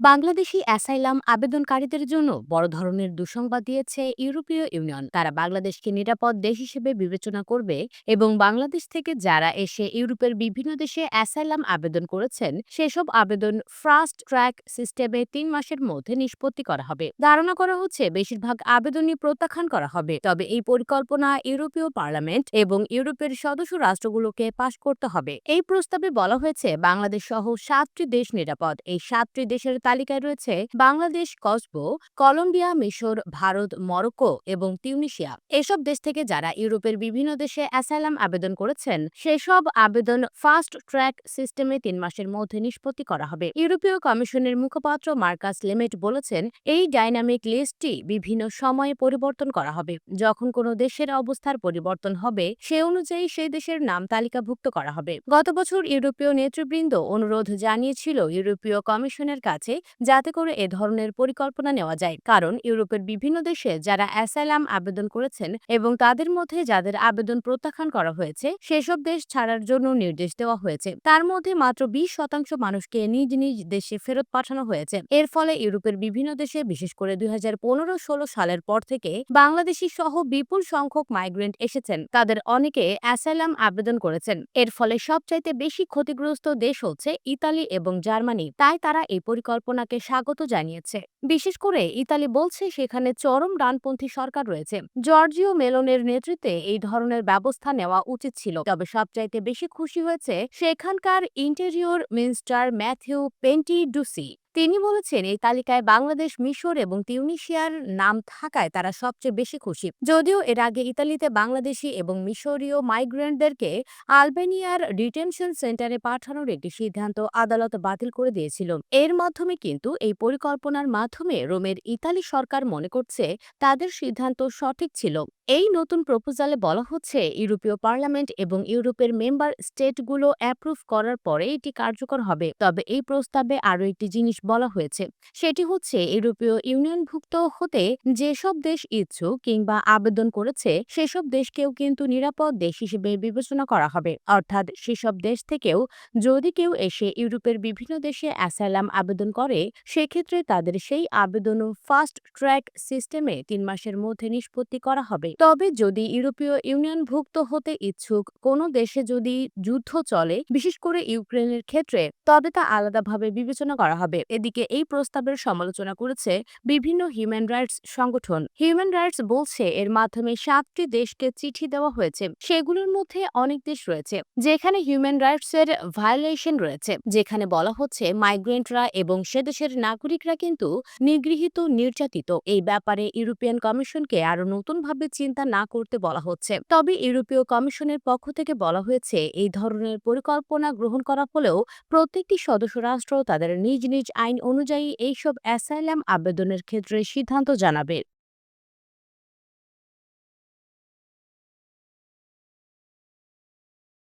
Bangladeshi asylum আবেদনকারীদের জন্য বড় ধরনের দুঃসংবাদ দিয়েছে ইউরোপীয় ইউনিয়ন। তারা বাংলাদেশকে নিরাপদ দেশ হিসেবে বিবেচনা করবে এবং বাংলাদেশ থেকে যারা এসে ইউরোপের বিভিন্ন দেশে অ্যাসাইলাম আবেদন করেছেন, সেসব আবেদন ফাস্ট ট্র্যাক সিস্টেমে তিন মাসের মধ্যে নিষ্পত্তি করা হবে। ধারণা করা হচ্ছে বেশিরভাগ আবেদনই প্রত্যাখ্যান করা হবে। তবে এই পরিকল্পনা ইউরোপীয় পার্লামেন্ট এবং ইউরোপের সদস্য রাষ্ট্রগুলোকে পাশ করতে হবে। এই প্রস্তাবে বলা হয়েছে, বাংলাদেশ সহ সাতটি দেশ নিরাপদ। এই সাতটি দেশের তালিকায় রয়েছে বাংলাদেশ কসবো, কলম্বিয়া, মিশর, ভারত, মরক্কো এবং তিউনিশিয়া। এসব দেশ থেকে যারা ইউরোপের বিভিন্ন দেশে অ্যাসাইলাম আবেদন করেছেন, সেসব আবেদন ফাস্ট ট্র্যাক সিস্টেমে তিন মাসের মধ্যে নিষ্পত্তি করা হবে। ইউরোপীয় কমিশনের মুখপাত্র মার্কাস লিমেট বলেছেন, এই ডাইনামিক লিস্টটি বিভিন্ন সময়ে পরিবর্তন করা হবে। যখন কোনো দেশের অবস্থার পরিবর্তন হবে, সে অনুযায়ী সেই দেশের নাম তালিকাভুক্ত করা হবে। গত বছর ইউরোপীয় নেতৃবৃন্দ অনুরোধ জানিয়েছিল ইউরোপীয় কমিশনের কাছে যাতে করে এ ধরনের পরিকল্পনা নেওয়া যায়। কারণ ইউরোপের বিভিন্ন দেশে যারা অ্যাসাইলাম আবেদন করেছেন এবং তাদের মধ্যে যাদের আবেদন প্রত্যাখ্যান করা হয়েছে, সেসব দেশ ছাড়ার জন্য নির্দেশ দেওয়া হয়েছে। তার মধ্যে মাত্র বিশ শতাংশ মানুষকে নিজ নিজ দেশে ফেরত পাঠানো হয়েছে। এর ফলে ইউরোপের বিভিন্ন দেশে, বিশেষ করে দুই হাজার পনেরো ষোলো সালের পর থেকে বাংলাদেশি সহ বিপুল সংখ্যক মাইগ্রেন্ট এসেছেন। তাদের অনেকে অ্যাসাইলাম আবেদন করেছেন। এর ফলে সবচাইতে বেশি ক্ষতিগ্রস্ত দেশ হচ্ছে ইতালি এবং জার্মানি। তাই তারা এই পরিকল্পনাকে স্বাগত জানিয়েছে। বিশেষ করে ইতালি বলছে সেখানে চরম ডানপন্থী সরকার রয়েছে। জর্জিও মেলনের নেতৃত্বে এই ধরনের ব্যবস্থা নেওয়া উচিত ছিল। তবে সবচাইতে বেশি খুশি হয়েছে সেখানকার ইন্টেরিয়র মিনিস্টার ম্যাথিউ পেন্টিডুসি। তিনি বলেছেন, এই তালিকায় বাংলাদেশ, মিশর এবং তিউনিশিয়ার নাম থাকায় তারা সবচেয়ে বেশি খুশি। যদিও এর আগে ইতালিতে বাংলাদেশি এবং মিশরীয় মাইগ্রেন্টদেরকে আলবেনিয়ার ডিটেনশন সেন্টারে পাঠানোর একটি সিদ্ধান্ত আদালত বাতিল করে দিয়েছিল। এর মাধ্যমে কিন্তু এই পরিকল্পনার মাধ্যমে রোমের ইতালি সরকার মনে করছে তাদের সিদ্ধান্ত সঠিক ছিল। এই নতুন প্রপোজালে বলা হচ্ছে, ইউরোপীয় পার্লামেন্ট এবং ইউরোপের মেম্বার স্টেটগুলো অ্যাপ্রুভ করার পরে এটি কার্যকর হবে। তবে এই প্রস্তাবে আরও একটি জিনিস বলা হয়েছে। সেটি হচ্ছে ইউরোপীয় ইউনিয়নভুক্ত হতে যেসব দেশ ইচ্ছুক কিংবা আবেদন করেছে, সেসব দেশকেও কিন্তু নিরাপদ দেশ হিসেবে বিবেচনা করা হবে। অর্থাৎ সেসব দেশ থেকেও যদি কেউ এসে ইউরোপের বিভিন্ন দেশে অ্যাসাইলাম আবেদন করে, সেক্ষেত্রে তাদের সেই আবেদনও ফাস্ট ট্র্যাক সিস্টেমে তিন মাসের মধ্যে নিষ্পত্তি করা হবে। তবে যদি ইউরোপীয় ইউনিয়নভুক্ত হতে ইচ্ছুক কোনো দেশে যদি যুদ্ধ চলে, বিশেষ করে ইউক্রেনের ক্ষেত্রে, তবে তা আলাদাভাবে বিবেচনা করা হবে। এদিকে এই প্রস্তাবের সমালোচনা করেছে বিভিন্ন হিউম্যান রাইটস সংগঠন। হিউম্যান রাইটস বলছে এর মাধ্যমে সাতটি দেশকে চিঠি দেওয়া হয়েছে। সেগুলোর মধ্যে অনেক দেশ রয়েছে যেখানে হিউম্যান রাইটস এর ভায়োলেশন রয়েছে। যেখানে বলা হচ্ছে মাইগ্রেন্টরা এবং সে দেশের নাগরিকরা কিন্তু নিগৃহীত, নির্যাতিত। এই ব্যাপারে ইউরোপিয়ান কমিশনকে আরও নতুনভাবে চিন্তা না করতে বলা হচ্ছে। তবে ইউরোপীয় কমিশনের পক্ষ থেকে বলা হয়েছে, এই ধরনের পরিকল্পনা গ্রহণ করা হলেও প্রত্যেকটি সদস্য রাষ্ট্র তাদের নিজ নিজ আইন অনুযায়ী এইসব অ্যাসাইলাম আবেদনের ক্ষেত্রে সিদ্ধান্ত জানাবে।